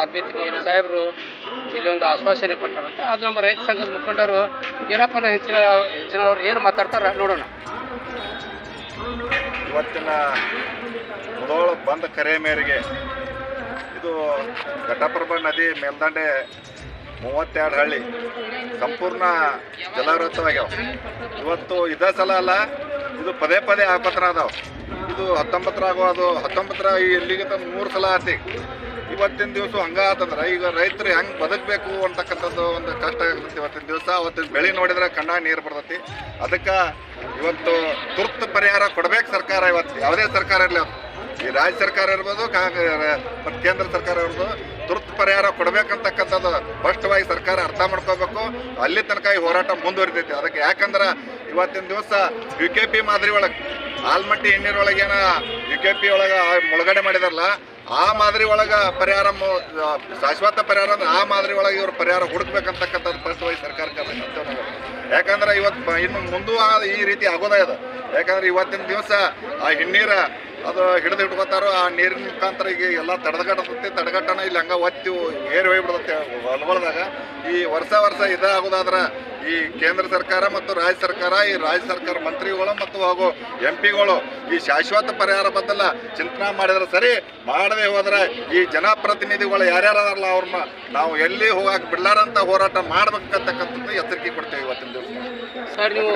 B ಸಾಹೇಬರು ಇಲ್ಲೊಂದು ಆಶ್ವಾಸನೆ ಕೊಟ್ಟಾರಂತೆ ಅದು ನಮ್ಮ ರೈತ ಸಂಘದ ಮುಖಂಡರು ಏನಪ್ಪ ಹೆಚ್ಚಿನ ಹೆಚ್ಚಿನವ್ರು ಏನು ಮಾತಾಡ್ತಾರ ನೋಡೋಣ. ಇವತ್ತಿನ ಮುದೋಳ ಬಂದ ಕರೆ ಮೇರೆಗೆ ಇದು ಘಟಪ್ರಭಾ ನದಿ ಮೇಲ್ದಂಡೆ ಮೂವತ್ತೆರಡು ಹಳ್ಳಿ ಸಂಪೂರ್ಣ ಜಲಾವೃತವಾಗ್ಯಾವ ಇವತ್ತು ಇದೇ ಸಲ ಅಲ್ಲ, ಇದು ಪದೇ ಪದೇ ಆಪತ್ರ ಅದಾವ. ಇದು ಹತ್ತೊಂಬತ್ತರಾಗುವ ಅದು ಹತ್ತೊಂಬತ್ತರ ಇಲ್ಲಿಗೆ ಮೂರು ಸಲ ಆತಿ ಇವತ್ತಿನ ದಿವಸ ಹಂಗಾತಂದ್ರೆ ಈಗ ರೈತರು ಹೆಂಗೆ ಬದುಕಬೇಕು ಅಂತಕ್ಕಂಥದ್ದು ಒಂದು ಕಷ್ಟ ಆಗ್ತೈತಿ ಇವತ್ತಿನ ದಿವಸ. ಅವತ್ತಿನ ಬೆಳೆ ನೋಡಿದ್ರೆ ಕಣ್ಣ ನೀರು ಬರ್ತೈತಿ. ಅದಕ್ಕೆ ಇವತ್ತು ತುರ್ತು ಪರಿಹಾರ ಕೊಡ್ಬೇಕು ಸರ್ಕಾರ ಇವತ್ತು. ಯಾವುದೇ ಸರ್ಕಾರ ಇರಲಿ ಈ ರಾಜ್ಯ ಸರ್ಕಾರ ಇರ್ಬೋದು ಮತ್ತು ಕೇಂದ್ರ ಸರ್ಕಾರ ಇರ್ಬೋದು, ತುರ್ತು ಪರಿಹಾರ ಕೊಡ್ಬೇಕಂತಕ್ಕಂಥದ್ದು ಸ್ಪಷ್ಟವಾಗಿ ಸರ್ಕಾರ ಅರ್ಥ ಮಾಡ್ಕೋಬೇಕು. ಅಲ್ಲಿ ತನಕ ಈ ಹೋರಾಟ ಮುಂದುವರಿತೈತಿ. ಅದಕ್ಕೆ ಯಾಕಂದ್ರೆ ಇವತ್ತಿನ ದಿವಸ ಯು ಕೆ ಪಿ ಮಾದರಿ ಒಳಗೆ, ಆಲ್ಮಟ್ಟಿ ಎಣ್ಣೀರೊಳಗೇನ ಯು ಕೆ ಪಿ ಒಳಗೆ ಮುಳುಗಡೆ ಮಾಡಿದಾರಲ್ಲ ಆ ಮಾದರಿ ಒಳಗೆ ಪರಿಹಾರ ಶಾಶ್ವತ ಪರಿಹಾರ ಅಂದ್ರೆ ಆ ಮಾದರಿ ಒಳಗೆ ಇವರು ಪರಿಹಾರ ಹುಡುಕ್ಬೇಕಂತಕ್ಕಂಥದ್ದು ಸ್ಪಷ್ಟವಾಗಿ ಸರ್ಕಾರಕ್ಕೆ. ಯಾಕಂದ್ರೆ ಇವತ್ತು ಇನ್ನು ಮುಂದೂ ಈ ರೀತಿ ಆಗೋದೇ ಇದೆ ಯಾಕಂದ್ರೆ ಇವತ್ತಿನ ದಿವಸ ಆ ಹಿನ್ನೀರ ಅದು ಹಿಡಿದು ಇಟ್ಕೋತಾರೋ ಆ ನೀರಿನ ಮುಖಾಂತರ ಈಗ ಎಲ್ಲ ತಡೆದಗಟ್ಟತೈತಿ ತಡೆಗಟ್ಟನ ಇಲ್ಲಿ ಹಂಗ ಒತ್ತಿ ಏರ್ ಹೋಗಿಬಿಡುತ್ತೆ ಹೊಲಗೊಳದಾಗ ಈ ವರ್ಷ ವರ್ಷ ಇದಾಗೋದಾದ್ರೆ ಈ ಕೇಂದ್ರ ಸರ್ಕಾರ ಮತ್ತು ರಾಜ್ಯ ಸರ್ಕಾರ ಈ ರಾಜ್ಯ ಸರ್ಕಾರ ಮಂತ್ರಿಗಳು ಮತ್ತು ಹಾಗೂ ಎಂ ಪಿಗಳು ಈ ಶಾಶ್ವತ ಪರಿಹಾರ ಬದಲ ಚಿಂತನೆ ಮಾಡಿದ್ರೆ ಸರಿ ಮಾಡದೆ ಹೋದ್ರೆ ಈ ಜನಪ್ರತಿನಿಧಿಗಳು ಯಾರ್ಯಾರು ಅದಾರಲ್ಲ ಅವ್ರನ್ನ ನಾವು ಎಲ್ಲಿ ಹೋಗಕ್ಕೆ ಬಿಡ್ಲಾರಂತ ಹೋರಾಟ ಮಾಡ್ಬೇಕಂತಕ್ಕಂಥದ್ದು ಎಚ್ಚರಿಕೆ ಕೊಡ್ತೇವೆ ಇವತ್ತಿನ ದಿವಸ. ಸರ್ ನೀವು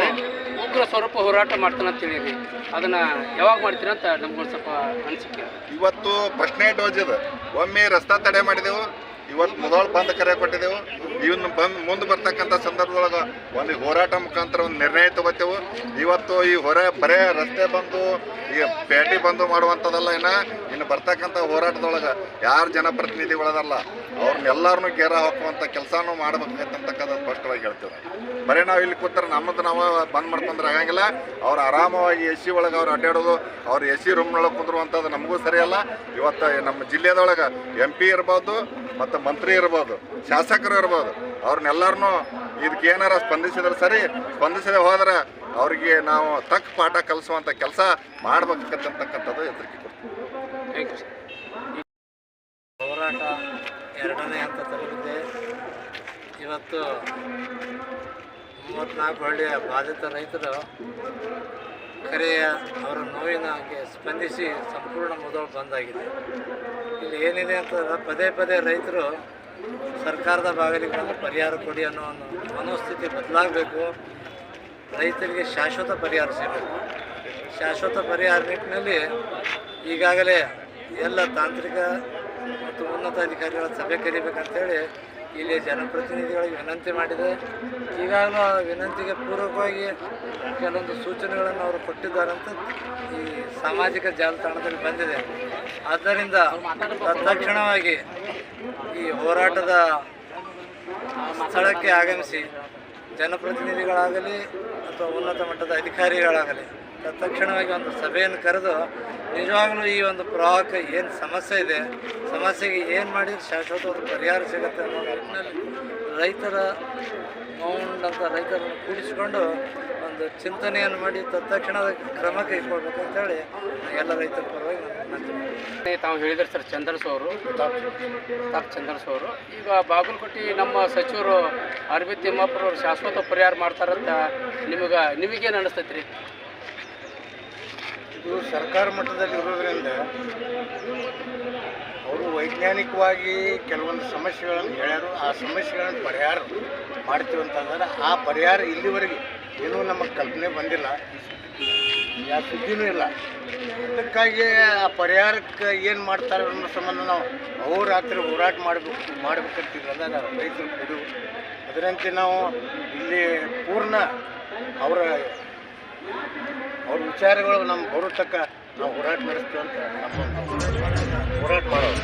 ಉಗ್ರ ಸ್ವರೂಪ ಹೋರಾಟ ಮಾಡ್ತಾನಂತ ಹೇಳಿರಿ ಅದನ್ನ ಯಾವಾಗ ಮಾಡ್ತೀರ ಅಂತ ನಮ್ಗೊಂದು ಸ್ವಲ್ಪ ಅನಿಸಿಕೆ. ಇವತ್ತು ಪ್ರಶ್ನೆ ಇದು ಒಮ್ಮೆ ರಸ್ತಾ ತಡೆ ಮಾಡಿದೆವು. ಇವತ್ತು ಮೊದಲು ಬಂದ್ ಕರೆ ಕೊಟ್ಟಿದ್ದೆವು. ಇವನ್ನ ಬಂದ್ ಮುಂದೆ ಬರ್ತಕ್ಕಂಥ ಸಂದರ್ಭದೊಳಗೆ ಒಂದು ಹೋರಾಟ ಮುಖಾಂತರ ಒಂದು ನಿರ್ಣಯ ತಗೋತೇವೆ. ಇವತ್ತು ಈ ಹೊರ ಬರೇ ರಸ್ತೆ ಬಂದು, ಈ ಪೇಟೆ ಬಂದು ಮಾಡುವಂಥದ್ದಲ್ಲ ಇನ್ನು. ಇನ್ನು ಬರ್ತಕ್ಕಂಥ ಹೋರಾಟದೊಳಗೆ ಯಾರು ಜನಪ್ರತಿನಿಧಿಗಳದಲ್ಲ ಅವ್ರನ್ನೆಲ್ಲರನ್ನೂ ಗೇರ ಹಾಕುವಂಥ ಕೆಲಸನೂ ಮಾಡ್ಬೇಕಂತಕ್ಕಂಥ ಸ್ಪಷ್ಟವಾಗಿ ಹೇಳ್ತೇವೆ ಬರೀ ನಾವು ಇಲ್ಲಿ ಕೂತ್ರೆ ನಮ್ಮದು ನಾವು ಬಂದ್ ಮಾಡ್ಕೊಂಡ್ರೆ ಆಗಂಗಿಲ್ಲ. ಅವ್ರು ಆರಾಮವಾಗಿ ಎ ಸಿ ಒಳಗೆ ಅವ್ರು ಅಡ್ಡಾಡೋದು ಅವ್ರು ಎ ಸಿ ರೂಮ್ನೊಳಗೆ ಕುಂದ್ರುವಂಥದ್ದು ನಮಗೂ ಸರಿಯಲ್ಲ ಇವತ್ತು ನಮ್ಮ ಜಿಲ್ಲೆದೊಳಗೆ ಎಂ ಪಿ ಇರ್ಬೋದು, ಮತ್ತು ಮಂತ್ರಿ ಇರ್ಬೋದು, ಶಾಸಕರು ಇರ್ಬೋದು ಅವ್ರನ್ನೆಲ್ಲರನ್ನೂ ಇದಕ್ಕೆ ಏನಾರ ಸ್ಪಂದಿಸಿದ್ರೆ ಸರಿ, ಸ್ಪಂದಿಸದೆ ಹೋದ್ರೆ ಅವರಿಗೆ ನಾವು ತಕ್ಕ ಪಾಠ ಕಲಿಸುವಂಥ ಕೆಲಸ ಮಾಡಬೇಕಂತಕ್ಕಂಥದ್ದು ಎಚ್ಚರಿಕೆ ಕೊಡ್ತೀವಿ. ಹೋರಾಟ ಎರಡನೇ ಹಂತ ತಲುಪಿದೆ ಇವತ್ತು ಮೂವತ್ತ್ನಾಲ್ಕು ಹಳ್ಳಿಯ ಬಾಧಿತ ರೈತರು ಕರೆಯ ಅವರ ನೋವಿನಗೆ ಸ್ಪಂದಿಸಿ ಸಂಪೂರ್ಣ ಮೊದಲು ಬಂದಾಗಿದೆ. ಇಲ್ಲಿ ಏನಿದೆ ಅಂತಂದ್ರೆ ಪದೇ ಪದೇ ರೈತರು ಸರ್ಕಾರದ ಬಾಗಿಲಿಗೆ ಬಂದು ಪರಿಹಾರ ಕೊಡಿ ಅನ್ನೋ ಒಂದು ಮನೋಸ್ಥಿತಿ ಬದಲಾಗಬೇಕು. ರೈತರಿಗೆ ಶಾಶ್ವತ ಪರಿಹಾರ ಸಿಗಬೇಕು. ಶಾಶ್ವತ ಪರಿಹಾರ ನಿಟ್ಟಿನಲ್ಲಿ ಈಗಾಗಲೇ ಎಲ್ಲ ತಾಂತ್ರಿಕ ಮತ್ತು ಉನ್ನತ ಅಧಿಕಾರಿಗಳ ಸಭೆ ಕರಿಬೇಕಂತೇಳಿ ಇಲ್ಲಿ ಜನಪ್ರತಿನಿಧಿಗಳಿಗೆ ವಿನಂತಿ ಮಾಡಿದೆ. ಈಗಾಗಲೂ ಆ ವಿನಂತಿಗೆ ಪೂರಕವಾಗಿ ಕೆಲವೊಂದು ಸೂಚನೆಗಳನ್ನು ಅವರು ಕೊಟ್ಟಿದ್ದಾರೆ ಅಂತ ಈ ಸಾಮಾಜಿಕ ಜಾಲತಾಣದಲ್ಲಿ ಬಂದಿದೆ. ಆದ್ದರಿಂದ ತತ್ಕ್ಷಣವಾಗಿ ಈ ಹೋರಾಟದ ಸ್ಥಳಕ್ಕೆ ಆಗಮಿಸಿ ಜನಪ್ರತಿನಿಧಿಗಳಾಗಲಿ ಅಥವಾ ಉನ್ನತ ಮಟ್ಟದ ಅಧಿಕಾರಿಗಳಾಗಲಿ ತತ್ಕ್ಷಣವಾಗಿ ಒಂದು ಸಭೆಯನ್ನು ಕರೆದು ನಿಜವಾಗಲೂ ಈ ಒಂದು ಪ್ರವಾಹಕ್ಕೆ ಏನು ಸಮಸ್ಯೆ ಇದೆ, ಸಮಸ್ಯೆಗೆ ಏನು ಮಾಡಿದ್ರೆ ಶಾಶ್ವತ ಒಂದು ಪರಿಹಾರ ಸಿಗುತ್ತೆ ಅನ್ನೋ ನಿಟ್ಟಿನಲ್ಲಿ ರೈತರ ನೋವುಂಡಂಥ ರೈತರನ್ನು ಕೂಡಿಸಿಕೊಂಡು ಒಂದು ಚಿಂತನೆಯನ್ನು ಮಾಡಿ ತತ್ಕ್ಷಣದ ಕ್ರಮ ಕೈಗೊಳ್ಬೇಕಂತೇಳಿ ಎಲ್ಲ ರೈತರ ಪರವಾಗಿ ನಾನು. ತಾವು ಹೇಳಿದ್ರೆ ಸರ್ ಚಂದನ್ಸ್ ಅವರು ಅವರು ಈಗ ಬಾಗಲಕೋಟೆ ನಮ್ಮ ಸಚಿವರು ಅರವಿಂದ್ ತಿಮ್ಮಾಪುರ ಅವರು ಶಾಶ್ವತ ಪರಿಹಾರ ಮಾಡ್ತಾರಂತ ನಿಮಗೆ, ನಿಮಗೇನು ಅನಿಸ್ತೈತೆ ರೀ ಇದು ಸರ್ಕಾರ ಮಟ್ಟದಲ್ಲಿ ಇರೋದ್ರಿಂದ ಅವರು ವೈಜ್ಞಾನಿಕವಾಗಿ ಕೆಲವೊಂದು ಸಮಸ್ಯೆಗಳನ್ನು ಹೇಳ್ಯಾರು. ಆ ಸಮಸ್ಯೆಗಳನ್ನು ಪರಿಹಾರ ಮಾಡ್ತೀವಿ ಅಂತಂದ್ರೆ ಆ ಪರಿಹಾರ ಇಲ್ಲಿವರೆಗೆ ಏನೂ ನಮಗೆ ಕಲ್ಪನೆ ಬಂದಿಲ್ಲ. ಯಾವ ಸುದ್ದಿನೂ ಇಲ್ಲ. ಅದಕ್ಕಾಗಿ ಆ ಪರಿಹಾರಕ್ಕೆ ಏನು ಮಾಡ್ತಾರೆ ಅನ್ನೋ ಸಂಬಂಧ ನಾವು ಅಹೋರಾತ್ರಿ ಹೋರಾಟ ಮಾಡಬೇಕು ಮಾಡ್ಬೇಕಂತಿದ್ರಲ್ಲ ರೈತರು ಕೊಡು. ಅದರಂತೆ ನಾವು ಇಲ್ಲಿ ಪೂರ್ಣ ಅವರ ಅವ್ರ ವಿಚಾರಗಳು ನಮ್ಮ ಬರೋ ತಕ್ಕ ನಾವು ಹೋರಾಟ ನಡೆಸ್ತೀವಿ ಅಂತ ನಮ್ಮ ಹೋರಾಟ ಮಾಡೋದು.